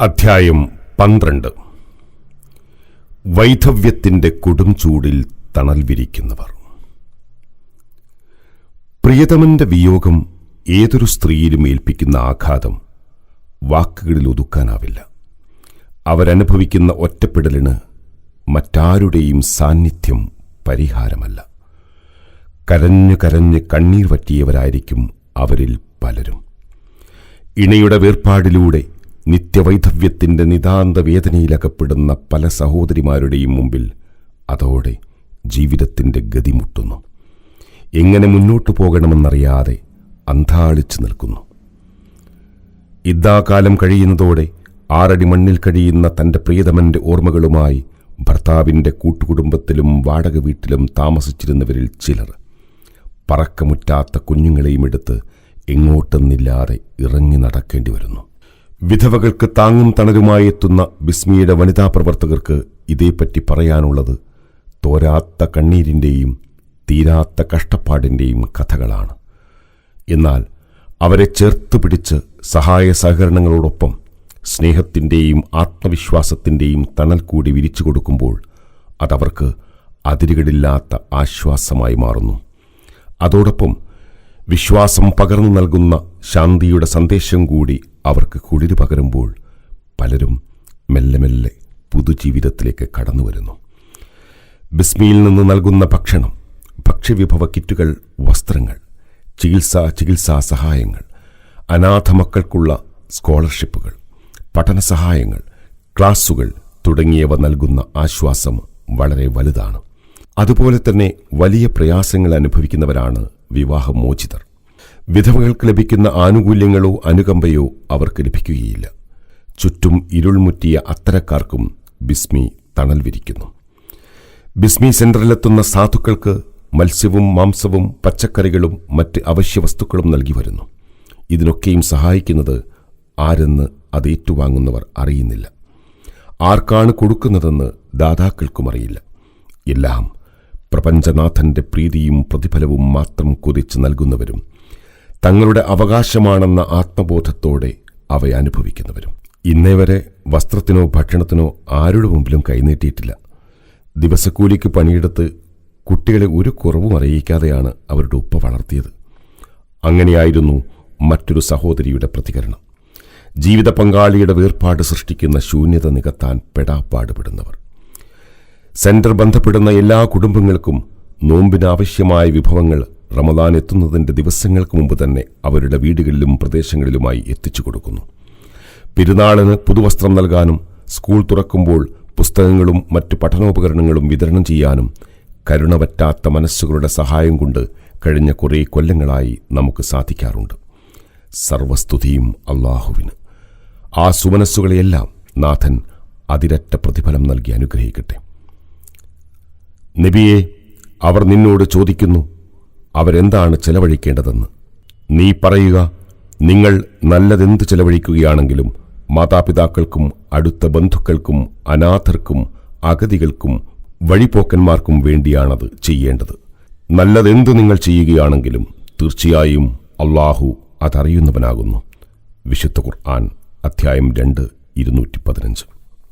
അധ്യായം പന്ത്രണ്ട്. വൈധവ്യത്തിന്റെ കൊടും ചൂടിൽ തണൽ വിരിക്കുന്നവർ. പ്രിയതമന്റെ വിയോഗം ഏതൊരു സ്ത്രീയിലും ഏൽപ്പിക്കുന്ന ആഘാതം വാക്കുകളിൽ ഒതുക്കാനാവില്ല. അവരനുഭവിക്കുന്ന ഒറ്റപ്പെടലിന് മറ്റാരുടെയും സാന്നിധ്യം പരിഹാരമല്ല. കരഞ്ഞു കരഞ്ഞ് കണ്ണീർ വറ്റിയവരായിരിക്കും അവരിൽ പലരും. ഇണയുടെ വേർപാടിലൂടെ നിത്യവൈധവ്യത്തിന്റെ നിതാന്ത വേദനയിലകപ്പെടുന്ന പല സഹോദരിമാരുടെയും മുമ്പിൽ അതോടെ ജീവിതത്തിന്റെ ഗതി മുട്ടുന്നു. എങ്ങനെ മുന്നോട്ടു പോകണമെന്നറിയാതെ അന്ധാളിച്ചു നിൽക്കുന്നു. ഇദ്ദാകാലം കഴിയുന്നതോടെ ആറടി മണ്ണിൽ കഴിയുന്ന തന്റെ പ്രിയതമന്റെ ഓർമ്മകളുമായി ഭർത്താവിന്റെ കൂട്ടുകുടുംബത്തിലും വാടക വീട്ടിലും താമസിച്ചിരുന്നവരിൽ ചിലർ പറക്കമുറ്റാത്ത കുഞ്ഞുങ്ങളെയും എടുത്ത് എങ്ങോട്ടെന്നില്ലാതെ ഇറങ്ങി നടക്കേണ്ടി വരുന്നു. വിധവകൾക്ക് താങ്ങും തണലുമായി എത്തുന്ന ബിസ്മിയുടെ വനിതാ പ്രവർത്തകർക്ക് ഇതേപ്പറ്റി പറയാനുള്ളത് തോരാത്ത കണ്ണീരിന്റെയും തീരാത്ത കഷ്ടപ്പാടിന്റെയും കഥകളാണ്. എന്നാൽ അവരെ ചേർത്ത് പിടിച്ച് സഹായ സഹകരണങ്ങളോടൊപ്പം സ്നേഹത്തിന്റെയും ആത്മവിശ്വാസത്തിന്റെയും തണൽ കൂടി വിരിച്ചു കൊടുക്കുമ്പോൾ അതവർക്ക് അതിരുകളില്ലാത്ത ആശ്വാസമായി മാറുന്നു. അതോടൊപ്പം വിശ്വാസം പകർന്നു നൽകുന്ന ശാന്തിയുടെ സന്ദേശം കൂടി അവർക്ക് കുളിര് പകരുമ്പോൾ പലരും മെല്ലെ മെല്ലെ പുതുജീവിതത്തിലേക്ക് കടന്നു വരുന്നു. ബിസ്മിയിൽ നിന്ന് നൽകുന്ന ഭക്ഷണം ഭക്ഷ്യവിഭവ കിറ്റുകൾ വസ്ത്രങ്ങൾ ചികിത്സാ ചികിത്സാ സഹായങ്ങൾ അനാഥ മക്കൾക്കുള്ള സ്കോളർഷിപ്പുകൾ പഠന സഹായങ്ങൾ ക്ലാസുകൾ തുടങ്ങിയവ നൽകുന്ന ആശ്വാസം വളരെ വലുതാണ്. അതുപോലെ തന്നെ വലിയ പ്രയാസങ്ങൾ അനുഭവിക്കുന്നവരാണ് വിവാഹമോചിതർ. വിധവകൾക്ക് ലഭിക്കുന്ന ആനുകൂല്യങ്ങളോ അനുകമ്പയോ അവർക്ക് ലഭിക്കുകയില്ല. ചുറ്റും ഇരുൾമുറ്റിയ അത്തരക്കാർക്കും ബിസ്മി തണൽ വിരിക്കുന്നു. ബിസ്മി സെന്ററിലെത്തുന്ന സാധുക്കൾക്ക് മത്സ്യവും മാംസവും പച്ചക്കറികളും മറ്റ് അവശ്യ വസ്തുക്കളും നൽകി വരുന്നു. ഇതിനൊക്കെയും സഹായിക്കുന്നത് ആരെന്ന് അത് ഏറ്റുവാങ്ങുന്നവർ അറിയുന്നില്ല. ആർക്കാണ് കൊടുക്കുന്നതെന്ന് ദാതാക്കൾക്കും അറിയില്ല. എല്ലാം പ്രപഞ്ചനാഥന്റെ പ്രീതിയും പ്രതിഫലവും മാത്രം കൊതിച്ച് നൽകുന്നവരും തങ്ങളുടെ അവകാശമാണെന്ന ആത്മബോധത്തോടെ അവയെ അനുഭവിക്കുന്നവരും. ഇന്നേ വരെ വസ്ത്രത്തിനോ ഭക്ഷണത്തിനോ ആരുടെ മുമ്പിലും കൈനീട്ടിയിട്ടില്ല. ദിവസക്കൂലിക്ക് പണിയെടുത്ത് കുട്ടികളെ ഒരു കുറവും അറിയിക്കാതെയാണ് അവരുടെ ഉപ്പ വളർത്തിയത്. അങ്ങനെയായിരുന്നു മറ്റൊരു സഹോദരിയുടെ പ്രതികരണം. ജീവിത പങ്കാളിയുടെ വേർപാട് സൃഷ്ടിക്കുന്ന ശൂന്യത നികത്താൻ പെടാപ്പാടുപെടുന്നവർ സെന്റർ ബന്ധപ്പെടുന്ന എല്ലാ കുടുംബങ്ങൾക്കും നോമ്പിനാവശ്യമായ വിഭവങ്ങൾ റമദാൻ എത്തുന്നതിന്റെ ദിവസങ്ങൾക്ക് മുമ്പ് തന്നെ അവരുടെ വീടുകളിലും പ്രദേശങ്ങളിലുമായി എത്തിച്ചു കൊടുക്കുന്നു. പെരുന്നാളിന് പുതുവസ്ത്രം നൽകാനും സ്കൂൾ തുറക്കുമ്പോൾ പുസ്തകങ്ങളും മറ്റു പഠനോപകരണങ്ങളും വിതരണം ചെയ്യാനും കരുണ പറ്റാത്ത മനസ്സുകളുടെ സഹായം കൊണ്ട് കഴിഞ്ഞ കുറേ കൊല്ലങ്ങളായി നമുക്ക് സാധിക്കാറുണ്ട്. സർവസ്തുതിയും അള്ളാഹുവിന്. ആ സുമനസ്സുകളെയെല്ലാം നാഥൻ അതിരറ്റ പ്രതിഫലം നൽകി അനുഗ്രഹിക്കട്ടെ. നബിയെ അവർ നിന്നോട് ചോദിക്കുന്നു അവരെന്താണ് ചെലവഴിക്കേണ്ടതെന്ന്. നീ പറയുക നിങ്ങൾ നല്ലതെന്ത് ചെലവഴിക്കുകയാണെങ്കിലും മാതാപിതാക്കൾക്കും അടുത്ത ബന്ധുക്കൾക്കും അനാഥർക്കും അഗതികൾക്കും വഴിപോക്കന്മാർക്കും വേണ്ടിയാണത് ചെയ്യേണ്ടത്. നല്ലതെന്ത് നിങ്ങൾ ചെയ്യുകയാണെങ്കിലും തീർച്ചയായും അള്ളാഹു അതറിയുന്നവനാകുന്നു. വിശുദ്ധ ഖുർആൻ അധ്യായം രണ്ട് ഇരുന്നൂറ്റി പതിനഞ്ച്.